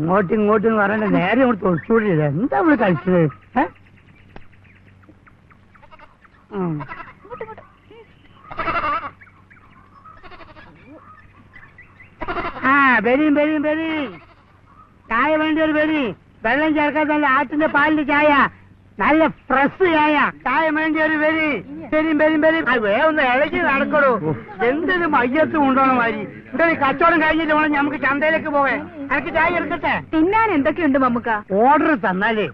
ഇങ്ങോട്ടും ഇങ്ങോട്ടും പറയണ്ട നേരെ ഇങ്ങോട്ട് തൊഴിച്ചൂടില്ല എന്താ നമ്മൾ കഴിച്ചത്. ആ വരും വരും വരും ചായ വേണ്ട ഒരു വരി വെള്ളം ചേർക്കാത്ത ആട്ടിന്റെ പാലിന്റെ ചായ. നല്ല ഫ്രഷ് ചായ. ചായ വേണ്ടി ഒരു വരി വരും വരും വരും ആ ഒന്ന് ഇളകി നടക്കണോ എന്തൊരു മയ്യത്തും കൊണ്ടുപോകണ മാതിരി. ഇവിടെ ഈ കച്ചവടം കഴിഞ്ഞില്ല വേണം നമുക്ക് ചന്തയിലേക്ക് പോവേ എനിക്ക് ചായ എടുക്കട്ടെ? തിന്നാൻ എന്തൊക്കെയുണ്ട് മമ്മുക്ക? ഓർഡർ തന്നാലേ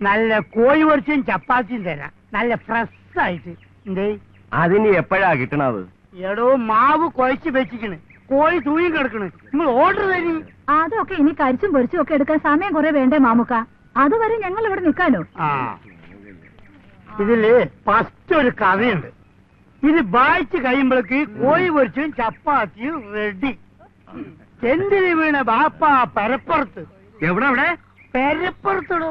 നല്ല കോഴി പൊരിച്ചും ചപ്പാത്തിയും തരാം. നല്ല ഫ്രഷ് ആയിട്ട്. എന്തേ? അതിന് എപ്പോഴാ കിട്ടണത്? എടോ മാവ് കുഴച്ച് വെച്ചിക്കണ് കോഴി തൂങ്ങി കിടക്കണ്. നിങ്ങൾ ഓർഡർ തരും. അതൊക്കെ ഇനി കരിച്ചും പൊരിച്ചും ഒക്കെ എടുക്കാൻ സമയം കുറെ വേണ്ടേ മാമുക്ക അതുവരെ ഞങ്ങൾ ഇവിടെ നിൽക്കാനോ ആ. ഇതിൽ ഫസ്റ്റ് ഒരു കഥയുണ്ട്. ഇത് വായിച്ചു കഴിയുമ്പോഴേക്ക് കോഴി പൊരിച്ചും ചപ്പാത്തിയും റെഡി ചെന്തിരി വീണ ബാപ്പ പരപ്പുറത്ത്? എവിടെ എവിടെ പരപ്പുറത്തിടോ.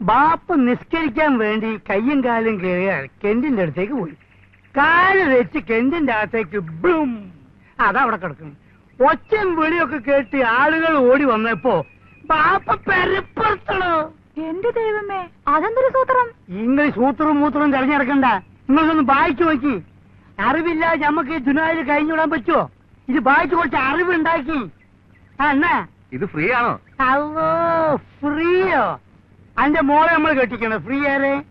ബാപ്പ നിസ്കരിക്കാൻ വേണ്ടി കയ്യും കാലും കയറിയാൽ കെന്റിന്റെ അടുത്തേക്ക് പോയി. കാൽ വെച്ച് കെന്റിന്റെ അകത്തേക്ക് ബ്ലും. അതവിടെ കിടക്കുന്നു ഒച്ചയും വിളിയൊക്കെ കേട്ട് ആളുകൾ ഓടി വന്നപ്പോ ബാപ്പ പെരപ്പുറത്തിടോ. എന്റെ ദൈവമേ അതെന്തൊരു സൂത്രം? ഇംഗ്ലീഷ് സൂത്രവും മൂത്രവും തെരഞ്ഞെടുക്കണ്ട നിങ്ങളൊന്ന് വായിച്ചു നോക്കി. അറിവില്ല നമുക്ക് ജുനായിൽ കഴിഞ്ഞുവിടാൻ പറ്റുമോ ഇത് വായിച്ചു കുറച്ച് അറിവുണ്ടാക്കി. ഉണ്ടാക്കി എന്നാ? ഇത് ഫ്രീ ആണോ അല്ലോ ഫ്രീയോ? അന്റെ മോളെ നമ്മൾ കെട്ടിക്കണം ഫ്രീ ആരെ?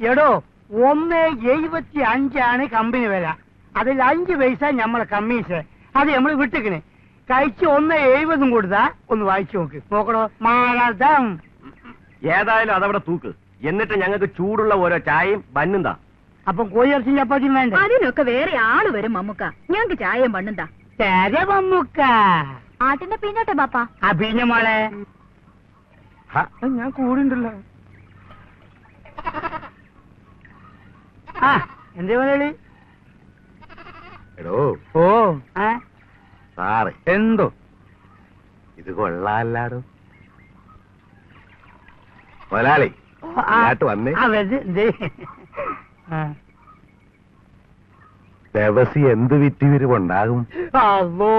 എടോ ഒന്ന് എഴുപത്തി അഞ്ചാണ് കമ്പനി വില. അതിൽ അഞ്ച് പൈസ നമ്മളെ കമ്മീഷൻ. അത് നമ്മൾ വിട്ടിക്കണേ. കഴിച്ച് ഒന്ന് എഴുപതും കൊടുത്താ ഒന്ന് വായിച്ചു നോക്ക്. നോക്കണോ? മാളതം ഏതായാലും അതവിടെ തൂക്ക്. എന്നിട്ട് ഞങ്ങൾക്ക് ചൂടുള്ള ഓരോ ചായയും ബന്നും താ. അപ്പൊ കോഴി ഇറച്ചി ചപ്പാത്തിയും വേണ്ട? അതിനൊക്കെ വേറെ ആൾ വരും മമ്മുക്ക. ഞങ്ങക്ക് ചായയും പണ്ണുണ്ടാ തര മമ്മൂക്ക. ആട്ടിന്റെ പിന്നോട്ടെ ബാപ്പ. ആ പിന്നെ മോളെ. ഞാൻ കൂടുണ്ടല്ലോ. ആ എന്തേ എടോ. ഓ. ആ സാറ്. എന്തോ? ഇത് കൊള്ളാല്ലാടോ. മുതലാളി വന്നേ. ആ. ആ. ദിവസി എന്ത് വിറ്റ് വിരിവുണ്ടാകും അല്ലോ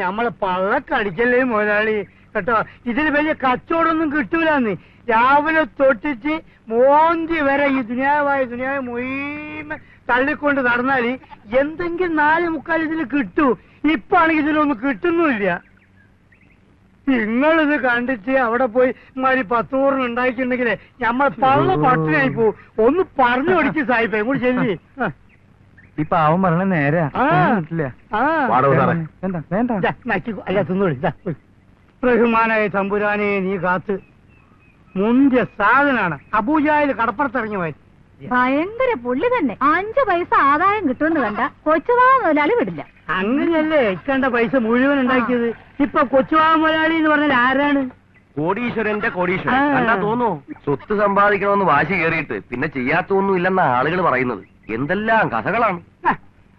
ഞമ്മളെ പള്ളക്കടിക്കല്ലേ മുതലാളി. കേട്ടോ ഇതിന് വലിയ കച്ചവടമൊന്നും കിട്ടൂലെന്ന്. രാവിലെ തൊട്ടിച്ച് മോന്തി വരെ ഈ ദുനിയാവായ ദുനിയാവ് മുഴുവൻ തള്ളിക്കൊണ്ട് നടന്നാൽ എന്തെങ്കിലും നാല് മുക്കാൽ ഇതിൽ കിട്ടൂ. ഇപ്പാണെങ്കിൽ ഇതിലൊന്നും കിട്ടുന്നുമില്ല. നിങ്ങളിത് കണ്ടിട്ട് അവിടെ പോയി മാതിരി പത്തൂറിന് ഉണ്ടാക്കിണ്ടെങ്കിലേ നമ്മൾ പള്ള പട്ടിനായി പോവും. ഒന്ന് പറഞ്ഞു കൊടുക്ക് സായിപ്പേ കൂടി ചെല്ലി. ഇപ്പൊ അവൻ പറഞ്ഞ നേരെ. ഇതാ, ഇതാ. റഹ്മാനായ തമ്പുരാനെ നീ കാത്ത്. മുന്തിയ സാധനാണ്. അബൂജായിൽ കടപ്പുറത്തിറങ്ങി പോയി ഭയങ്കര പുള്ളി തന്നെ. അഞ്ചു പൈസ ആദായം കിട്ടുമെന്ന് കണ്ട കൊച്ചുവാ മുതലാളി വിടില്ല. അങ്ങനെയല്ലേ ഇക്കണ്ട പൈസ മുഴുവൻ ഉണ്ടാക്കിയത്? ഇപ്പൊ കൊച്ചുവാ മുതലാളി എന്ന് പറഞ്ഞാൽ ആരാണ്? കോടീശ്വരന്റെ കോടീശ്വരൻ. കണ്ടാ തോന്നൂ? സ്വത്ത് സമ്പാദിക്കണമെന്ന് വാശി കയറിയിട്ട് പിന്നെ ചെയ്യാത്തൊന്നും ഇല്ലെന്ന ആളുകൾ പറയുന്നത്. എന്തെല്ലാം കഥകളാണ്.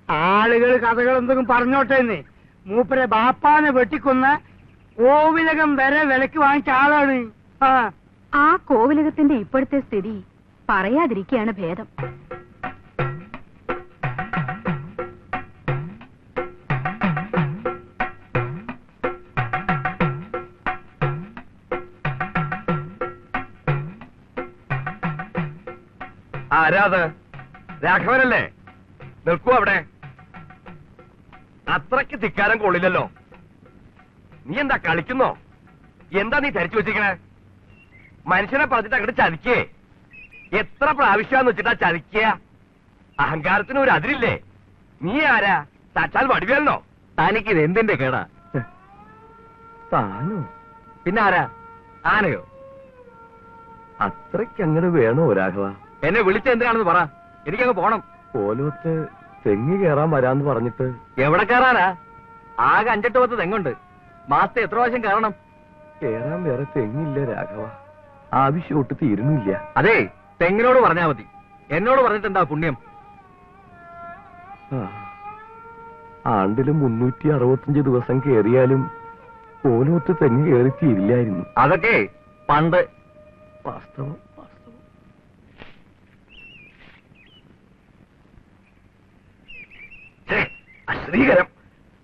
ആളുകൾ കഥകൾ എന്തെങ്കിലും പറഞ്ഞോട്ടെ എന്ന്. മൂപ്പരെ ബാപ്പാനെ വെട്ടിക്കൊന്ന കോവിലകം വരെ വിലക്ക് വാങ്ങിച്ച ആളാണ്. ആ കോവിലകത്തിന്റെ ഇപ്പോഴത്തെ സ്ഥിതി പറയാതിരിക്കുകയാണ് ഭേദം. ആരാത്? രാഘവനല്ലേ? നിൽക്കൂ അവിടെ? അത്രയ്ക്ക് ധിക്കാരം കൊള്ളില്ലല്ലോ. നീ എന്താ കളിക്കുന്നോ? എന്താ നീ ധരിച്ചു വെച്ചിരിക്കണേ? മനുഷ്യനെ പറഞ്ഞിട്ട് അങ്ങോട്ട് ചതിക്കേ എത്ര പ്രാവശ്യാന്ന് വെച്ചിട്ടാ ചതിക്കുക? അഹങ്കാരത്തിന് ഒരു അതിരില്ലേ? നീ ആരാ? തച്ചാൽ വടിവേലനോ തനിക്കിത് എന്തിന്റെ കേടാ? താനോ? പിന്നെ ആരാ? ആനയോ? അത്രയ്ക്ക് അങ്ങനെ വേണോ രാഘവ? എന്നെ വിളിച്ച എന്തിനാണെന്ന് പറ. എനിക്കങ്ങ് പോണം. പോലോത്ത് തെങ്ങി കയറാൻ വരാന്ന് പറഞ്ഞിട്ട്. എവിടെ കയറാനാ ആകെ അഞ്ചെട്ട് പത്ത് തെങ്ങുണ്ട്. മാസത്തെ എത്ര പ്രാവശ്യം കയറണം കേറാൻ വേറെ തെങ്ങില്ല രാഘവ. ആവശ്യം ഒട്ട് തീരുന്നില്ല. അതെ തെങ്ങിനോട് പറഞ്ഞാ മതി. എന്നോട് പറഞ്ഞിട്ടെന്താ പുണ്യം? ആണ്ടിൽ മുന്നൂറ്റി അറുപത്തിയഞ്ച് ദിവസം കേറിയാലും പോലോത്ത് തെങ്ങ് കയറി തീരില്ലായിരുന്നു അതൊക്കെ പണ്ട്. വാസ്തവം വാസ്തവം. ഛേ, അശ്രീകരം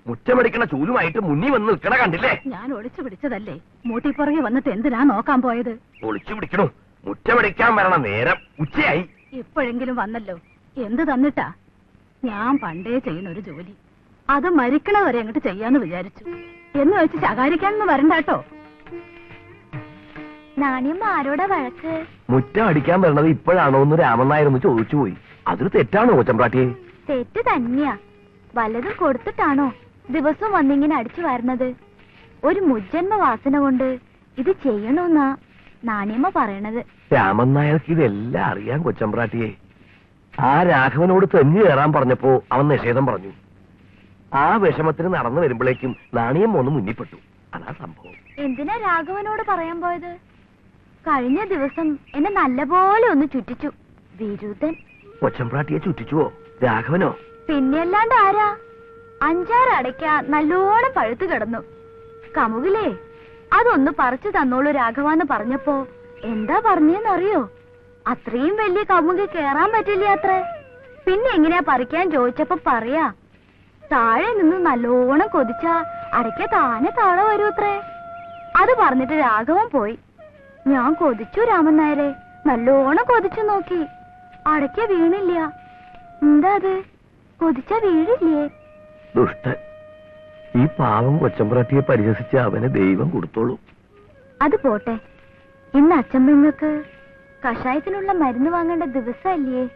മുറ്റമടിക്കണ ചൂലുമായിട്ട് മുന്നിൽ വന്ന് നിൽക്കണ കണ്ടില്ലേ? ഞാൻ ഒളിച്ചു പിടിച്ചതല്ലേ. മൂട്ടിപ്പുറകെ വന്നിട്ട് എന്തിനാ നോക്കാൻ പോയത്? ഒളിച്ചു പിടിക്കണു. മുറ്റമടിക്കാൻ വരണ നേരം ഉച്ചയായി. എപ്പോഴെങ്കിലും വന്നല്ലോ. എന്ത് തന്നിട്ടാ? ഞാൻ പണ്ടേ ചെയ്യുന്ന ഒരു ജോലി. അത് മരിക്കണവരെ അങ്ങോട്ട് ചെയ്യാന്ന് വിചാരിച്ചു. എന്ന് വെച്ച് ശകാരിക്കാനൊന്നും വരണ്ടാട്ടോ നാണിയമ്മ ആരോടാ വഴക്ക്? മുറ്റം അടിക്കാൻ വരണത് ഇപ്പോഴാണോ എന്ന് രാമനായിരുന്നു ചോദിച്ചു പോയി. അതൊരു തെറ്റാണോ കൊച്ചമ്പ്രാട്ടിയെ? തെറ്റ് തന്നെയാ. വല്ലതും കൊടുത്തിട്ടാണോ ദിവസം വന്നിങ്ങനെ അടിച്ചു വരുന്നത്? ഒരു മുജ്ജന്മ വാസന കൊണ്ട് ഇത് ചെയ്യണമെന്നാ നാണിയമ്മ പറയണത്. രാമൻ നായർക്ക് ഇതെല്ലാം അറിയാം കൊച്ചമ്പ്രാട്ടിയെ ആ രാഘവനോട് തെഞ്ഞു കയറാൻ പറഞ്ഞപ്പോ അവൻ നിഷേധം പറഞ്ഞു. ആ വിഷമത്തിന് നടന്നു വരുമ്പോഴേക്കും നാണിയമ്മ ഒന്ന് മുന്നിപ്പെട്ടു. അതാ സംഭവം. എന്തിനാ രാഘവനോട് പറയാൻ പോയത്? കഴിഞ്ഞ ദിവസം എന്നെ നല്ലപോലെ ഒന്ന് ചുറ്റിച്ചു. വിരുദ്ധൻ. കൊച്ചമ്പ്രാട്ടിയെ ചുറ്റിച്ചുവോ? രാഘവനോ? പിന്നെയല്ലാണ്ട് ആരാ? അഞ്ചാറ് അടയ്ക്ക നല്ലോണം പഴുത്തു കിടന്നു. കമുകിലേ അതൊന്ന് പറിച്ചു തന്നോളൂ രാഘവാന്ന് പറഞ്ഞപ്പോ. എന്താ പറഞ്ഞെന്നറിയോ? അത്രയും വലിയ കമുകി കേറാൻ പറ്റില്ല അത്രേ. പിന്നെ എങ്ങനെയാ പറിക്കാൻ ചോദിച്ചപ്പോ പറയാ താഴെ നിന്ന് നല്ലോണം കൊതിച്ച അടയ്ക്ക താനെ താഴെ വരൂ അത്രേ. അത് പറഞ്ഞിട്ട് രാഘവൻ പോയി. ഞാൻ കൊതിച്ചു രാമൻ നായരെ നല്ലോണം കൊതിച്ചു നോക്കി. അടയ്ക്ക വീണില്ല. എന്താ അത്? കൊതിച്ച വീഴില്ലേ? ഈ പാവം കൊച്ചമ്പ്രാട്ടിയെ പരിഹസിച്ച് അവന് ദൈവം കൊടുത്തോളൂ. അത് പോട്ടെ. ഇന്ന് അച്ഛമ്മങ്ങൾക്ക് കഷായത്തിനുള്ള മരുന്ന് വാങ്ങേണ്ട ദിവസമല്ലേ?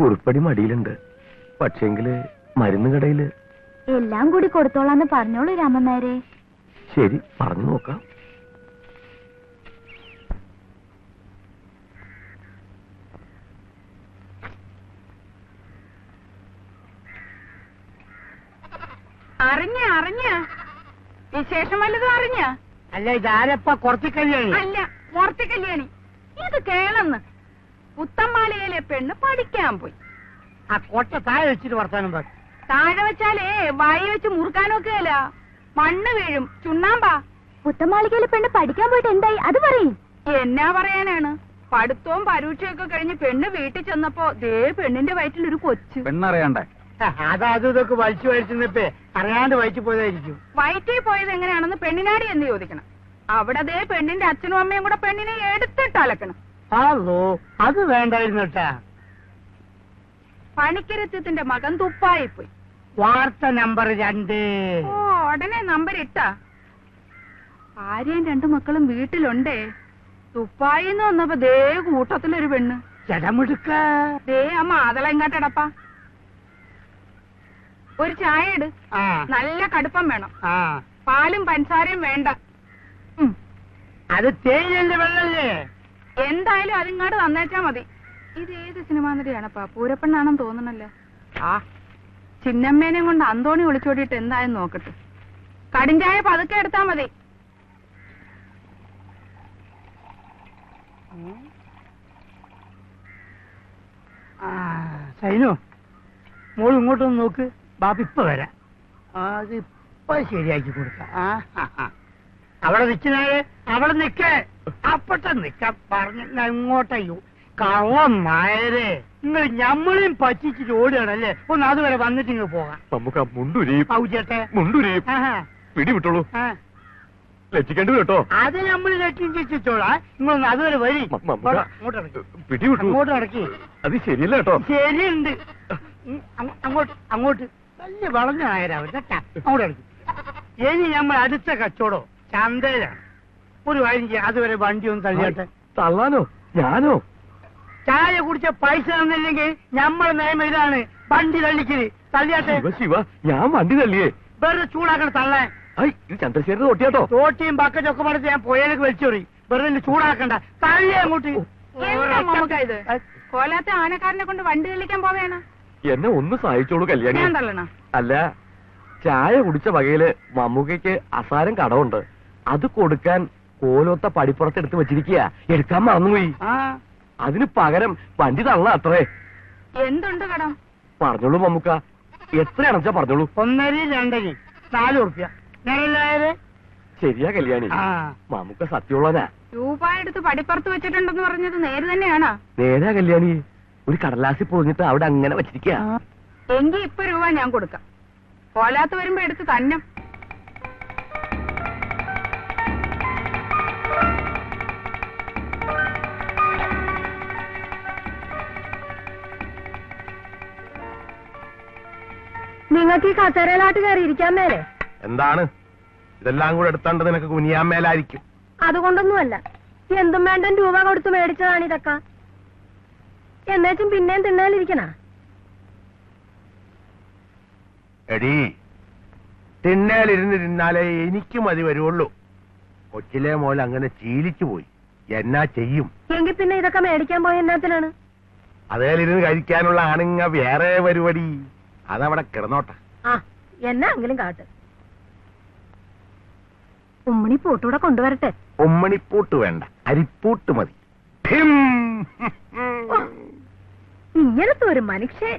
കുറിപ്പടി മടിയിലുണ്ട്. പക്ഷേങ്കിൽ മരുന്ന് കടയിൽ. എല്ലാം കൂടി കൊടുത്തോളാന്ന് പറഞ്ഞോളൂ രാമൻ നായരെ. ശരി പറഞ്ഞു നോക്കാം. അറിഞ്ഞ അറിഞ്ഞ. വിശേഷം വല്ലതും അറിഞ്ഞ? അല്ല ഇതാരപ്പ കൊറത്തി കല്യാണി അല്ല മൂർത്തി കല്യാണി ഇത് കേളന്ന്. പുത്തമ്മാലയിലെ പെണ്ണ് പഠിക്കാൻ പോയി. ആ കോട്ട താഴെ വെച്ചിട്ട് വർത്താനം പറ. താഴെ വെച്ചാലേ വായി വെച്ച് മുറുക്കാനൊക്കെയല്ല മണ്ണ് വീഴും. ചുണ്ണാമ്പാ. പുത്തമാളികയിലെ പെണ്ണ് പഠിക്കാൻ പോയിട്ട് എന്തായി? അത് പറയും. എന്നാ പറയാനാണ്? പഠിത്തവും പരീക്ഷയൊക്കെ കഴിഞ്ഞ് പെണ്ണ് വീട്ടിൽ ചെന്നപ്പോ ദേ പെണ്ണിന്റെ വയറ്റിൽ ഒരു കൊച്ചു. പെണ്ണറിയണ്ടേ? അതാ അതും ഇതൊക്കെ വലിച്ചു വലിച്ചെന്നിപ്പേ അറിയാണ്ട് വലിച്ചു പോയതായിരിക്കും. വയറ്റിൽ പോയത് എങ്ങനെയാണെന്ന് പെണ്ണിനാടി എന്ന് ചോദിക്കണം. അവിടെ അതേ പെണ്ണിന്റെ അച്ഛനും അമ്മയും കൂടെ പെണ്ണിനെ എടുത്തിട്ട് അലക്കണം. അത് വേണ്ടായിരുന്നു കേട്ടാ. പണിക്കരത്യത്തിന്റെ മകൻ തുപ്പായി പോയി വാർത്ത നമ്പർ രണ്ട്. ഓ ഉടനെ നമ്പർ ഇട്ടാ. ഭാര്യയും രണ്ടു മക്കളും വീട്ടിലുണ്ടേ. തുപ്പായിന്ന് വന്നപ്പോ ദേ കൂട്ടത്തിലൊരു പെണ്ണ്. ചടമുടുക്കേ ദേ ആ മാതള എങ്ങാട്ടടപ്പാ ഒരു ചായ ഇട്. നല്ല കടുപ്പം വേണം. പാലും പഞ്ചസാരയും വേണ്ട. അത് വെള്ളല്ലേ? എന്തായാലും അതിങ്ങാട് തന്നേച്ചാ മതി. ഇത് ഏത് സിനിമ നടിയാണപ്പാ പൂരപ്പെണ്ണാണെന്ന് തോന്നണല്ലോ? ആ. ചിന്നമ്മേനെ കൊണ്ട് അന്തോണി ഒളിച്ചോടിയിട്ട് എന്തായെന്ന് നോക്കട്ടെ. കടിഞ്ചായ പതുക്കെ എടുത്താ മതി. സൈനു മോൾ ഇങ്ങോട്ടൊന്ന് നോക്ക്. ബാപ്പ ഇപ്പൊ വരാം. ആ, അത് ഇപ്പൊ ശരിയാക്കി കൊടുക്കാം. അവിടെ നിൽക്കുന്നേ അവിടെ നിൽക്കേ അപ്പട്ട നിക്ക. പറഞ്ഞ ഇങ്ങോട്ടയ്യോ. കള്ളന്മാരെ നിങ്ങൾ ഞമ്മളെയും പറ്റിച്ചിട്ട് ഓടുകയാണല്ലേ? ഒന്ന് അതുവരെ വന്നിട്ട് ഇങ്ങ് പോകാം. നമുക്ക് മുണ്ടുരി ഔചേട്ടെ മുണ്ടുരി ആഹാ പിടിവിട്ടോളൂ. ആ. ലക്ഷിക്കേണ്ടി കേട്ടോ. അത് നമ്മൾ ലക്ഷിച്ചോളാ നിങ്ങളൊന്ന് അതുവരെ വരി. മ- ഇവിടെ, അങ്ങോട്ട് ഇറക്കി. അത് ശരിയല്ല കേട്ടോ. ശരിയുണ്ട്. അങ്ങോട്ട് അങ്ങോട്ട്. വലിയ വളഞ്ഞ നായരാവും കേട്ടാ അങ്ങോട്ട് ഇറക്കി ഇനി നമ്മൾ അടുത്ത കച്ചവടം ചന്തയിലാണ്. ഒരു കാര്യം ചെയ്യാം. അതുവരെ വണ്ടി ഒന്ന് തള്ളിയട്ടെ. തള്ളാനോ? ഞാനോ? ചായ കുടിച്ച പൈസ തന്നില്ലെങ്കിൽ നമ്മൾ നിയമം ഇതാണ്. വണ്ടി തള്ളിക്കൽ. തള്ളിയാട്ടെ. ശിവ ശിവ ഞാൻ വണ്ടി തള്ളിയേ. വെറുതെ ചൂടാക്കണം തള്ളാൻ ഐ ഇത് ചന്ദ്രശേഖരൻ തൊട്ടിയാട്ടോ തോട്ടിയും ബക്കറ്റും ഒക്കെ പണിച്ച് ഞാൻ പുഴയിലേക്ക് വലിച്ചോറി. വെറുതെ എന്നെ ചൂടാക്കണ്ട. തള്ളി അങ്ങോട്ട്. എന്താ മമ്മക്ക ഇത്? കോലാത്തെ ആനക്കാരനെ കൊണ്ട് വണ്ടി തെളിക്കാൻ പോവേണ എന്നെ ഒന്ന് സഹായിച്ചോളൂ കല്യാണി. ഞാൻ തള്ളണ. അല്ല ചായ കുടിച്ച വകയിൽ മമ്മൂക്കയ്ക്ക് അസാരം കടമുണ്ട് അത് കൊടുക്കാൻ കോലോത്ത പടിപ്പുറത്ത് എടുത്ത് വെച്ചിരിക്കുക എടുക്കാൻ മറന്നുപോയി. ആ. അതിന് പകരം വണ്ടി തള്ള അത്രേ. എന്തുണ്ട് കടം? പറഞ്ഞോളൂ മമ്മൂക്ക. എത്രയാണെന്ന് വെച്ചാ പറഞ്ഞോളൂ. ഒന്നരി രണ്ടരി നാല് നേരല്ലായത് ശരിയാ കല്യാണി. ആ. മമ്മൂക്ക സത്യമുള്ളനാ രൂപ എടുത്ത് പടിപ്പുറത്ത് വെച്ചിട്ടുണ്ടെന്ന് പറഞ്ഞത് നേര് തന്നെയാണോ? നേരാ കല്യാണി. ഒരു കടലാസി പൊതിഞ്ഞിട്ട് അവിടെ അങ്ങനെ വെച്ചിരിക്കുക എങ്കി ഇപ്പൊ രൂപ ഞാൻ കൊടുക്കാം. പോലാത്ത വരുമ്പോ എടുത്ത് തന്നെ. നിങ്ങൾക്ക് ഈ കസേരയിലാട്ട് കയറി ഇരിക്കാൻ മേലെ? എന്താണ്? ഇതെല്ലാം കൂടെ എടുത്താണ്ട് നിനക്ക് കുനിയാൻ മേലായിരിക്കും. അതുകൊണ്ടൊന്നുമല്ല. എന്തും വേണ്ട രൂപ കൊടുത്ത് മേടിച്ചതാണ് ഇതൊക്കെ. എന്നേച്ചും പിന്നെയും തിന്നാലിരിക്കണ എടി തിന്നേലിരുന്നിരുന്നാലേ എനിക്കും മതി വരുള്ളൂ കൊച്ചിലെ മോൾ അങ്ങനെ ശീലിച്ചു പോയി. എന്നാ ചെയ്യും? എങ്കിൽ പിന്നെ ഇതൊക്കെ മേടിക്കാൻ പോയ എന്നാത്തിനാണ്? അതേലിരുന്ന് കഴിക്കാനുള്ള ആണുങ്ങ വേറെ പരിപാടി അതവിടെ കിടന്നോട്ടെ. ആ എന്നാ എങ്കിലും കാട്ട്. ഉമ്മണി പൂട്ടൂടെ കൊണ്ടുവരട്ടെ. ഉമ്മണിപ്പൂട്ട് വേണ്ട അരിപ്പൂട്ട് മതി. ഠിം. ഇങ്ങനത്തെ ഒരു മനുഷ്യൻ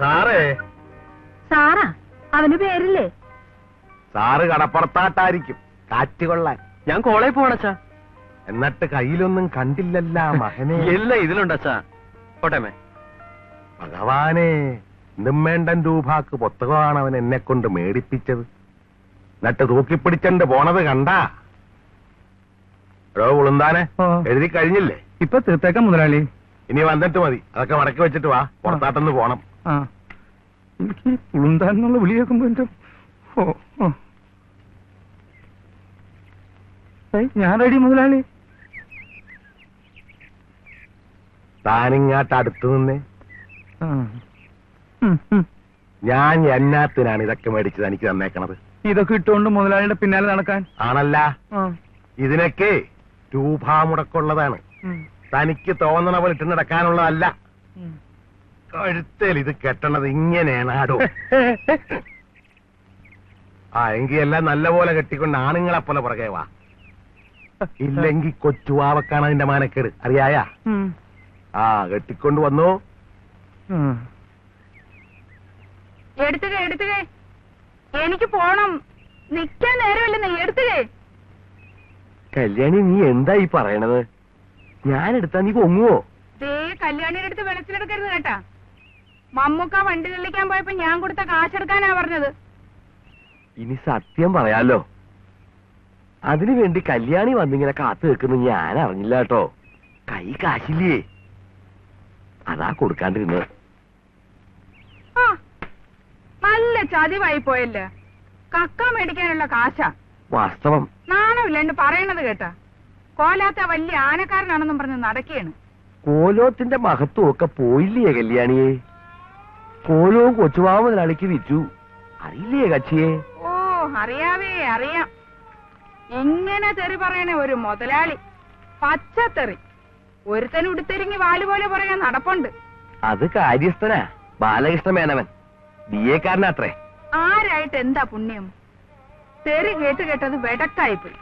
സാറേ. സാറാ അവന് പേരില്ലേ? സാറ് കടപ്പുറത്താട്ടായിരിക്കും. കാറ്റ് കൊള്ളാൻ. ഞാൻ കോളേജ് പോണച്ചാ എന്നിട്ട് കയ്യിലൊന്നും കണ്ടില്ലല്ല മകനെ എല്ലാം ഇതിലുണ്ടച്ചാ കോട്ടയമേ ഭഗവാനെ നിമ്മേണ്ടൻ രൂപാക്ക് പുസ്തകമാണ് അവൻ എന്നെ കൊണ്ട് മേടിപ്പിച്ചത്. എന്നിട്ട് തൂക്കിപ്പിടിച്ചണ്ട് പോണത് കണ്ടാ? എടോ ഉളുന്താനെ ഓ. എഴുതി കഴിഞ്ഞില്ലേ? ഇപ്പൊ തീർത്തേക്കാം മുതലാളി. ഇനി വന്നിട്ട് മതി. അതൊക്കെ മടക്കി വെച്ചിട്ട് വാ. പുറത്താട്ടൊന്ന് പോണം. ആ. എനിക്ക് ഉളുന്താന്നുള്ള വിളി കേൾക്കുമ്പോ എന്റെ ഓ ഓ. ഏയ്, ഞാൻ റെഡി മുതലാളി. താനിങ്ങാട്ട് അടുത്ത് നിന്നേ. ആ. ഉം, ഉം. ഞാൻ എന്നാത്തിനാണ് ഇതൊക്കെ മേടിച്ചത് എനിക്ക് തന്നേക്കണത്. ഇതൊക്കെ ഇട്ടുകൊണ്ട് മുതലാളിയുടെ പിന്നാലെ നടക്കാൻ. ആണല്ല. ഇതിനൊക്കെ രൂപാമുടക്കുള്ളതാണ്. തനിക്ക് തോന്നണ പോലെ ഇട്ട് നടക്കാനുള്ളതല്ല. കഴുത്തേൽ ഇത് കെട്ടണത് ഇങ്ങനെയാണ് ആടോ. ആ എങ്കി എല്ലാം നല്ലപോലെ കെട്ടിക്കൊണ്ട് ആണുങ്ങളെ പോലെ പുറകെ വാ. ഇല്ലെങ്കി കൊച്ചുവാവക്കാണ് അതിന്റെ മാനക്കേട്. അറിയായ? ആ കെട്ടിക്കൊണ്ട് വന്നു. എടുത്തുകേ എടുത്തുകേ. എനിക്ക് പോണം. നിക്കാൻ നീ എടുത്തേ കല്യാണി നീ എന്താ ഈ പറയണത്? ഞാൻ എടുത്താ നീ പൊങ്ങുവോ? ദേ കല്യാണിയുടെ അടുത്ത് വെളച്ചിലെടുക്കരുത് കേട്ടാ. മമ്മൂക്ക വണ്ടി തെളിക്കാൻ പോയപ്പോ ഞാൻ കൊടുത്ത കാശെടുക്കാനാ പറഞ്ഞത്. ഇനി സത്യം പറയാലോ. അതിനു വേണ്ടി കല്യാണി വന്നിങ്ങനെ കാത്തു വെക്കുന്നു ഞാൻ അറിഞ്ഞില്ല കേട്ടോ. കൈ കാശില്ലേ? അതാ കൊടുക്കാണ്ടിരുന്നത് ആ നല്ല ചതിവായി പോയല്ലേ. കക്ക മേടിക്കാനുള്ള കാശാ. വാസ്തവം. നാണമില്ലാണ്ട് പറയണത് കേട്ടാ. കോലാത്ത വലിയ ആനക്കാരനാണെന്നും പറഞ്ഞ് നടക്കുകയാണ് കോലോത്തിന്റെ മഹത്വം ഒക്കെ പോയില്ലേ കല്യാണിയെ? കോലവും കൊച്ചുമാവ് മുതലാളിക്ക് വിറ്റു. അറിയില്ലേ കച്ചിയെ? ഓ അറിയാവേ അറിയാം. ഇങ്ങനെ തെറി പറയണ ഒരു മുതലാളി? പച്ചത്തെറി. ഒരുത്തൻ ഉടുത്തെരിങ്ങി വാൽ പോലെ പറയാൻ നടപ്പുണ്ട്. അത് കാര്യസ്ഥനാ. ബാലകൃഷ്ണ മേനവൻ. ബി എക്കാരനാത്രേ ആരായിട്ട് എന്താ പുണ്യം? തെറി കേട്ട് കേട്ടത് വെടക്കായിപ്പോയി.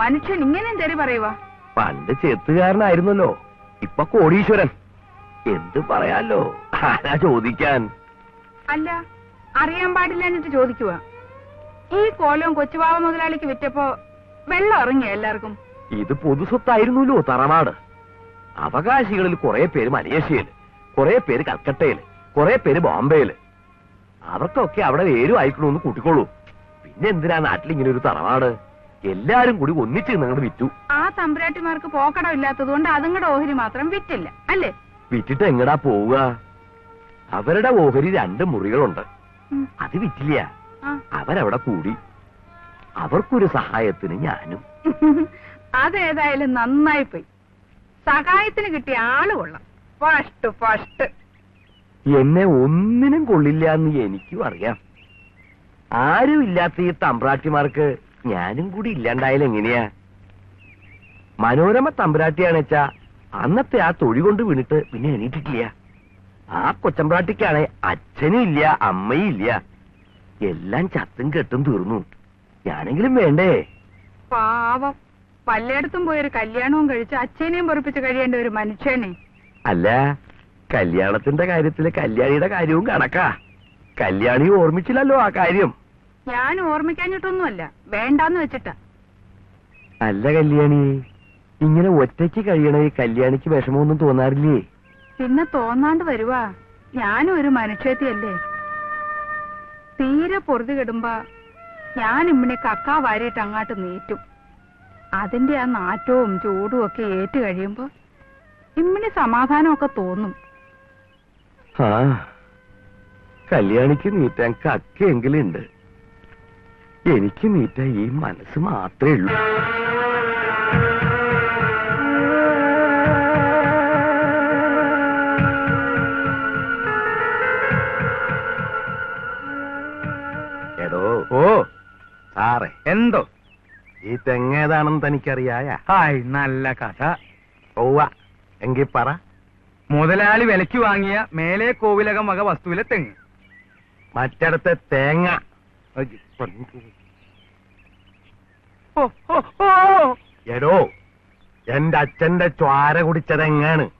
മനുഷ്യൻ ഇങ്ങനെയും തെറി പറയുവാ? പണ്ട് ചെത്തുകാരനായിരുന്നല്ലോ. ഇപ്പൊ കോടീശ്വരൻ. എന്ത് പറയാലോ? ആരാ ചോദിക്കാൻ? അല്ല അറിയാൻ പാടില്ല എന്നിട്ട് ചോദിക്കുക ഈ കോലവും കൊച്ചുവാവ മുതലാളിക്ക് വിറ്റപ്പോ വെള്ളം ഇറങ്ങിയ എല്ലാവർക്കും? ഇത് പൊതുസ്വത്തായിരുന്നല്ലോ തറവാട്. അവകാശികളിൽ കുറെ പേര് മലേഷ്യയിൽ കുറെ പേര് കൽക്കട്ടയിൽ കുറെ പേര് ബോംബെയിൽ. അവർക്കൊക്കെ അവിടെ വേരും അയക്കണമെന്ന് കൂട്ടിക്കോളൂ. പിന്നെ എന്തിനാ നാട്ടിൽ ഇങ്ങനെ ഒരു തറവാട്? എല്ലാരും കൂടി ഒന്നിച്ച് നിങ്ങളുടെ വിറ്റു. ആ തമ്പുരാട്ടിമാർക്ക് പോക്കടം ഇല്ലാത്തത് കൊണ്ട് അതുങ്ങളുടെ ഓഹരി മാത്രം വിറ്റില്ല അല്ലേ? വിറ്റിട്ട് എങ്ങടാ പോവുക? അവരുടെ ഓഹരി രണ്ട് മുറികളുണ്ട്. അത് വിറ്റില്ല. അവരവിടെ കൂടി. അവർക്കൊരു സഹായത്തിന് ഞാനും. അതേതായാലും നന്നായി പോയി സഹായത്തിന് കിട്ടിയ ആൾ കൊള്ളാം. First first. എന്നെ ഒന്നിനും കൊള്ളില്ല എന്ന് എനിക്കും അറിയാം. ആരും ഇല്ലാത്ത ഈ തമ്പ്രാട്ടിമാർക്ക് ഞാനും കൂടി ഇല്ലാണ്ടായാലും എങ്ങനെയാ? മനോരമ തമ്പ്രാട്ടിയാണ് വെച്ചാ അന്നത്തെ ആ തൊഴി കൊണ്ട് വീണിട്ട് പിന്നെ എണീറ്റിട്ടില്ല. ആ കൊച്ചമ്പ്രാട്ടിക്കാണെ അച്ഛനും ഇല്ല അമ്മയും ഇല്ല. എല്ലാം ചത്തും കെട്ടും തീർന്നു. ഞാനെങ്കിലും വേണ്ടേ? പാവം. പലയിടത്തും പോയൊരു കല്യാണവും കഴിച്ച് അച്ഛനെയും പൊറപ്പിച്ച് കഴിയേണ്ട ഒരു മനുഷ്യനെ. അല്ല കല്യാണത്തിന്റെ കാര്യത്തിൽ കല്യാണിയുടെ കാര്യവും കണക്കാ. കല്യാണി ഓർമ്മിച്ചില്ലല്ലോ ആ കാര്യം. ഞാൻ ഓർമ്മിക്കാഞ്ഞിട്ടൊന്നുമല്ല. വേണ്ടാന്ന് വെച്ചിട്ടാ. അല്ല കല്യാണി ഇങ്ങനെ ഒറ്റയ്ക്ക് കഴിയണ ഈ കല്യാണിക്ക് വിഷമമൊന്നും തോന്നാറില്ലേ? പിന്നെ തോന്നാണ്ട് വരുവാ. ഞാനും ഒരു മനുഷ്യത്തിയല്ലേ. തീരെ പൊറുതി കിടുമ്പോ ഞാൻ ഇമ്മിനെ കക്കാ വാരിയിട്ട് അങ്ങാട്ട് നീറ്റും. അതിന്റെ ആ നാറ്റവും ചൂടും ഒക്കെ ഏറ്റു കഴിയുമ്പോ ഇമ്മിന് സമാധാനമൊക്കെ തോന്നും. ആ. കല്യാണിക്ക് നീറ്റാൻ കക്കയെങ്കിലും ഉണ്ട്. എനിക്ക് നീറ്റ ഈ മനസ്സ് മാത്രമേ ഉള്ളൂ. എടോ. ഓ. സാറേ. എന്തോ? ഈ തെങ്ങേതാണെന്ന് തനിക്കറിയായ? ഹായ് നല്ല കഥ. ഓവാ എങ്കി പറ. മുതലാളി വിലയ്ക്ക് വാങ്ങിയ മേലെ കോവിലകം വക വസ്തുവിലെ തെങ്ങ്. മറ്റിടത്തെ തേങ്ങ. എടോ എന്റെ അച്ഛന്റെ ചോര കുടിച്ചതെങ്ങാണ്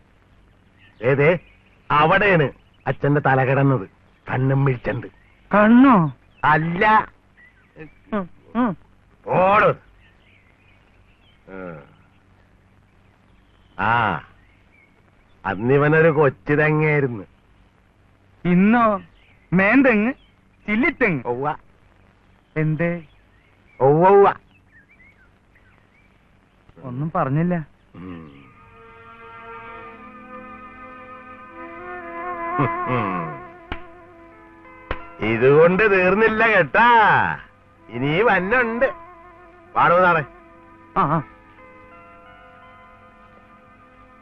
ഏതേ? അവിടെയാണ് അച്ഛന്റെ തല കിടന്നത്. കണ്ണും വീഴ്ചണ്ട് കണ്ണോ? അല്ല. ഓട്. ആ. അന്നിവനൊരു കൊച്ചു തെങ്ങായിരുന്നു. ഇന്നോ? മേന്തെങ്ങ്? ചില്ലിത്തെങ്ങ്? ഒവ്വ എന്തേ? ഒവ്വ ഒന്നും പറഞ്ഞില്ല. ഇതുകൊണ്ട് തീർന്നില്ല കേട്ടാ. ഇനി വന്നുണ്ട്. പാടുന്നതാണ് ആ ആ.